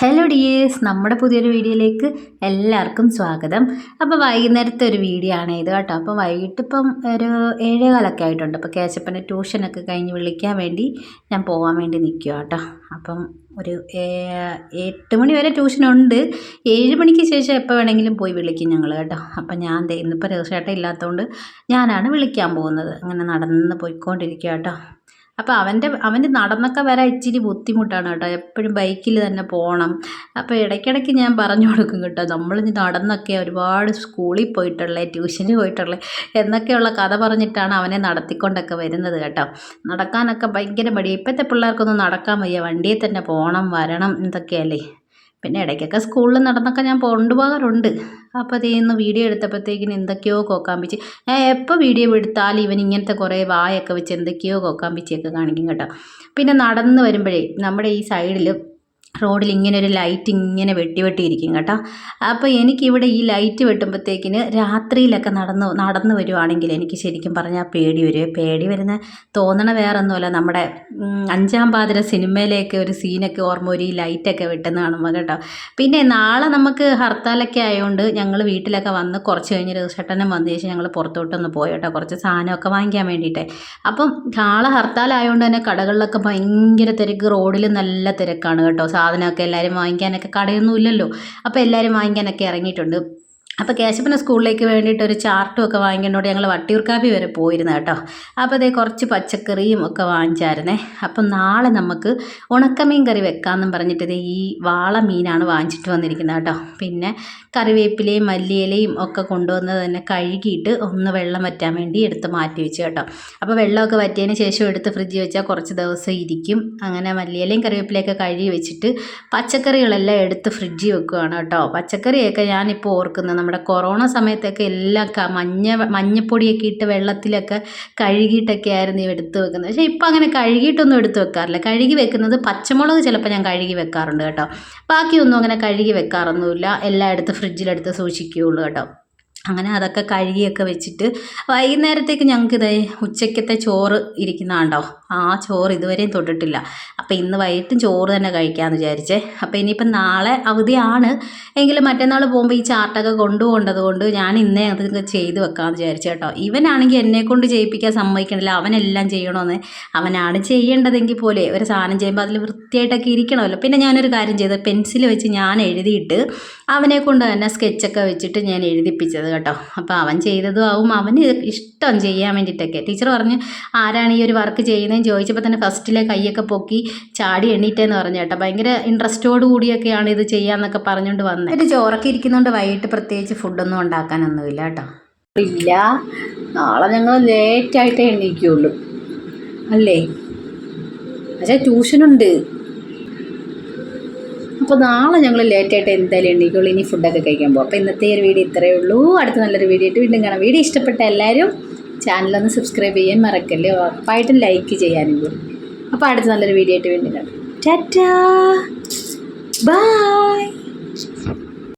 Hello dears നമ്മുടെ പുതിയൊരു വീഡിയോയിലേക്ക് എല്ലാവർക്കും സ്വാഗതം. അപ്പോൾ വൈകുന്നേരത്തെ ഒരു വീഡിയോ ആണ് ഇത് കേട്ടോ. അപ്പോൾ വൈകിട്ട് ഇപ്പം ഒരു ഏഴേകാലൊക്കെ ആയിട്ടുണ്ട്. അപ്പോൾ കേശപ്പന്റെ ട്യൂഷനൊക്കെ കഴിഞ്ഞ് വിളിക്കാൻ വേണ്ടി ഞാൻ പോകാൻ വേണ്ടി നിൽക്കുക കേട്ടോ. അപ്പം ഒരു എട്ട് മണി വരെ ട്യൂഷനുണ്ട്. ഏഴ് മണിക്ക് ശേഷം എപ്പോൾ വേണമെങ്കിലും പോയി വിളിക്കും ഞങ്ങൾ കേട്ടോ. അപ്പം ഞാൻ ഇന്നിപ്പോൾ രേഷേട്ട ഇല്ലാത്തതുകൊണ്ട് ഞാനാണ് വിളിക്കാൻ പോകുന്നത്. അങ്ങനെ നടന്ന് പോയിക്കൊണ്ടിരിക്കുക കേട്ടോ. അപ്പോൾ അവന്റെ അവന്റെ നടന്നൊക്കെ വരാൻ ഇച്ചിരി ബുദ്ധിമുട്ടാണ് കേട്ടോ. എപ്പോഴും ബൈക്കിൽ തന്നെ പോകണം അപ്പോൾ ഇടയ്ക്കിടയ്ക്ക് ഞാൻ പറഞ്ഞു കൊടുക്കും കേട്ടോ നമ്മൾ നടന്നൊക്കെ ഒരുപാട് സ്കൂളിൽ പോയിട്ടുള്ളത് ട്യൂഷന് പോയിട്ടുള്ളത് എന്നൊക്കെയുള്ള കഥ പറഞ്ഞിട്ടാണ് അവനെ നടത്തിക്കൊണ്ടൊക്കെ വരുന്നത് കേട്ടോ. നടക്കാനൊക്കെ ഭയങ്കര മടി ഇപ്പോഴത്തെ പിള്ളേർക്കൊന്നും നടക്കാൻ വയ്യ. വണ്ടിയിൽ തന്നെ പോകണം വരണം എന്തൊക്കെയല്ലേ പിന്നെ ഇടയ്ക്കൊക്കെ സ്കൂളിൽ നടന്നൊക്കെ ഞാൻ കൊണ്ടുപോകാറുണ്ട്. അപ്പോൾ അതേ ഇന്ന് വീഡിയോ എടുത്തപ്പോഴത്തേക്കിന് എന്തൊക്കെയോ കോക്കാമ്പിച്ച്. ഞാൻ എപ്പോൾ വീഡിയോ എടുത്താലും ഇവൻ ഇങ്ങനത്തെ കുറേ വായൊക്കെ വെച്ച് എന്തൊക്കെയോ കോക്കാമ്പിച്ചൊക്കെ കാണിക്കും കേട്ടോ. പിന്നെ നടന്ന് വരുമ്പോഴേ നമ്മുടെ ഈ സൈഡിൽ റോഡിൽ ഇങ്ങനെ ഒരു ലൈറ്റ് ഇങ്ങനെ വെട്ടി വെട്ടിയിരിക്കും കേട്ടോ. അപ്പോൾ എനിക്കിവിടെ ഈ ലൈറ്റ് വെട്ടുമ്പോഴത്തേക്കിന് രാത്രിയിലൊക്കെ നടന്ന് നടന്നു വരുവാണെങ്കിൽ എനിക്ക് ശരിക്കും പറഞ്ഞാൽ പേടി വരും. പേടി വരുന്ന തോന്നണ വേറൊന്നുമല്ല. നമ്മുടെ അഞ്ചാം പാതിര സിനിമയിലേക്ക് ഒരു സീനൊക്കെ ഓർമ്മ ഒരു ഈ ലൈറ്റൊക്കെ വെട്ടുന്ന കാണുമ്പോൾ കേട്ടോ. പിന്നെ നാളെ നമുക്ക് ഹർത്താലൊക്കെ ആയതുകൊണ്ട് ഞങ്ങൾ വീട്ടിലൊക്കെ വന്ന് കുറച്ച് കഴിഞ്ഞ് രഘുചേട്ടനും വന്നു ശേഷം ഞങ്ങൾ പുറത്തോട്ടൊന്ന് പോയി കേട്ടോ. കുറച്ച് സാധനമൊക്കെ വാങ്ങിക്കാൻ വേണ്ടിയിട്ട്. അപ്പം നാളെ ഹർത്താലായതുകൊണ്ട് തന്നെ കടകളിലൊക്കെ ഭയങ്കര തിരക്ക്. റോഡിൽ നല്ല തിരക്കാണ് കേട്ടോ. സാധനമൊക്കെ എല്ലാവരും വാങ്ങിക്കാനൊക്കെ കടയൊന്നും ഇല്ലല്ലോ അപ്പോൾ എല്ലാവരും വാങ്ങിക്കാനൊക്കെ ഇറങ്ങിയിട്ടുണ്ട്. അപ്പോൾ കേശപ്പന സ്കൂളിലേക്ക് വേണ്ടിയിട്ട് ഒരു ചാർട്ടും ഒക്കെ വാങ്ങിക്കുന്നതോടെ ഞങ്ങൾ വട്ടിയൂർക്കാപ്പി വരെ പോയിരുന്നു കേട്ടോ. അപ്പോൾ അതേ കുറച്ച് പച്ചക്കറിയും ഒക്കെ വാങ്ങിച്ചായിരുന്നേ. അപ്പം നാളെ നമുക്ക് ഉണക്കമീൻ കറി വെക്കാമെന്നും പറഞ്ഞിട്ട് ഈ വാള മീനാണ് വാങ്ങിച്ചിട്ട് വന്നിരിക്കുന്നത് കേട്ടോ. പിന്നെ കറിവേപ്പിലയും മല്ലിയിലയും ഒക്കെ കൊണ്ടുവന്ന് തന്നെ കഴുകിയിട്ട് ഒന്ന് വെള്ളം വറ്റാൻ വേണ്ടി എടുത്ത് മാറ്റി വെച്ചു കേട്ടോ. അപ്പോൾ വെള്ളമൊക്കെ വറ്റിയതിന് ശേഷം എടുത്ത് ഫ്രിഡ്ജിൽ വെച്ചാൽ കുറച്ച് ദിവസം ഇരിക്കും. അങ്ങനെ മല്ലിയിലയും കറിവേപ്പിലയൊക്കെ കഴുകി വെച്ചിട്ട് പച്ചക്കറികളെല്ലാം എടുത്ത് ഫ്രിഡ്ജിൽ വെക്കുകയാണ് കേട്ടോ. പച്ചക്കറിയൊക്കെ ഞാനിപ്പോൾ ഓർക്കുന്നത് നമ്മുടെ കൊറോണ സമയത്തൊക്കെ എല്ലാം മഞ്ഞ മഞ്ഞപ്പൊടിയൊക്കെ ഇട്ട് വെള്ളത്തിലൊക്കെ കഴുകിയിട്ടൊക്കെ ആയിരുന്നു ഇവ എടുത്ത് വെക്കുന്നത്. പക്ഷേ ഇപ്പം അങ്ങനെ കഴുകിയിട്ടൊന്നും എടുത്ത് വെക്കാറില്ല. കഴുകി വെക്കുന്നത് പച്ചമുളക് ചിലപ്പോൾ ഞാൻ കഴുകി വെക്കാറുണ്ട് കേട്ടോ. ബാക്കിയൊന്നും അങ്ങനെ കഴുകി വെക്കാറൊന്നുമില്ല. എല്ലാം എടുത്ത് ഫ്രിഡ്ജിലെടുത്ത് സൂക്ഷിക്കുകയുള്ളൂ കേട്ടോ. അങ്ങനെ അതൊക്കെ കഴുകിയൊക്കെ വെച്ചിട്ട് വൈകുന്നേരത്തേക്ക് ഞങ്ങൾക്ക് ഇതേ ഉച്ചയ്ക്കത്തെ ചോറ് ഇരിക്കുന്നതാണ്ടോ ആ ചോറ് ഇതുവരെയും തൊട്ടിട്ടില്ല. അപ്പോൾ ഇന്ന് വൈകിട്ടും ചോറ് തന്നെ കഴിക്കാമെന്ന് വിചാരിച്ചേ. അപ്പോൾ ഇനിയിപ്പം നാളെ അവധിയാണ്. എങ്കിലും മറ്റന്നാൾ പോകുമ്പോൾ ഈ ചാർട്ടൊക്കെ കൊണ്ടുപോകേണ്ടത് കൊണ്ട് ഞാൻ ഇന്നേ അത് ചെയ്ത് വെക്കാമെന്ന് വിചാരിച്ചു കേട്ടോ. ഇവനാണെങ്കിൽ എന്നെ കൊണ്ട് ചെയ്യിപ്പിക്കാൻ സമ്മതിക്കണില്ല. അവനെല്ലാം ചെയ്യണമെന്ന് അവനാണ് ചെയ്യേണ്ടതെങ്കിൽ പോലെ ഒരു സാധനം ചെയ്യുമ്പോൾ അതിൽ വൃത്തിയായിട്ടൊക്കെ ഇരിക്കണമല്ലോ. പിന്നെ ഞാനൊരു കാര്യം ചെയ്തത് പെൻസിൽ വെച്ച് ഞാൻ എഴുതിയിട്ട് അവനെ കൊണ്ട് തന്നെ സ്കെച്ചൊക്കെ വെച്ചിട്ട് ഞാൻ എഴുതിപ്പിച്ചത് കേട്ടോ. അപ്പോൾ അവൻ ചെയ്തതും ആവും. അവന് ഇഷ്ടം ചെയ്യാൻ വേണ്ടിയിട്ടൊക്കെ. ടീച്ചർ പറഞ്ഞ് ആരാണ് ഈ ഒരു വർക്ക് ചെയ്യുന്നതെന്ന്? ചോദിച്ചപ്പോൾ തന്നെ ഫസ്റ്റിലെ കൈയൊക്കെ പൊക്കി ചാടി എണ്ണീറ്റേന്ന് പറഞ്ഞു കേട്ടോ. ഭയങ്കര ഇൻട്രസ്റ്റോട് കൂടിയൊക്കെയാണ് ഇത് ചെയ്യാന്നൊക്കെ പറഞ്ഞുകൊണ്ട് വന്നത് ഒരു ചോറൊക്കെ ഇരിക്കുന്നതുകൊണ്ട് വൈകിട്ട് പ്രത്യേകിച്ച് ഫുഡൊന്നും ഉണ്ടാക്കാനൊന്നുമില്ല കേട്ടോ. ഇല്ല. നാളെ ഞങ്ങൾ ലേറ്റായിട്ടേ എണീക്കുള്ളൂ. അല്ലേ? പക്ഷേ ട്യൂഷനുണ്ട് അപ്പോൾ നാളെ ഞങ്ങൾ ലേറ്റായിട്ട് എന്തായാലും എണീക്കുള്ളൂ. ഇനി ഫുഡൊക്കെ കഴിക്കാൻ പോകും അപ്പോൾ ഇന്നത്തെ ഒരു വീഡിയോ ഇത്രയേ ഉള്ളൂ. അടുത്ത നല്ലൊരു വീഡിയോ ആയിട്ട് വീണ്ടും കാണാം. വീഡിയോ ഇഷ്ടപ്പെട്ട എല്ലാവരും ചാനലൊന്ന് സബ്സ്ക്രൈബ് ചെയ്യാൻ മറക്കല്ലേ? ഉറപ്പായിട്ടും ലൈക്ക് ചെയ്യാനും അപ്പോൾ അടുത്ത നല്ലൊരു വീഡിയോ ആയിട്ട് വീണ്ടും കാണാം. ടാറ്റാ. ബൈ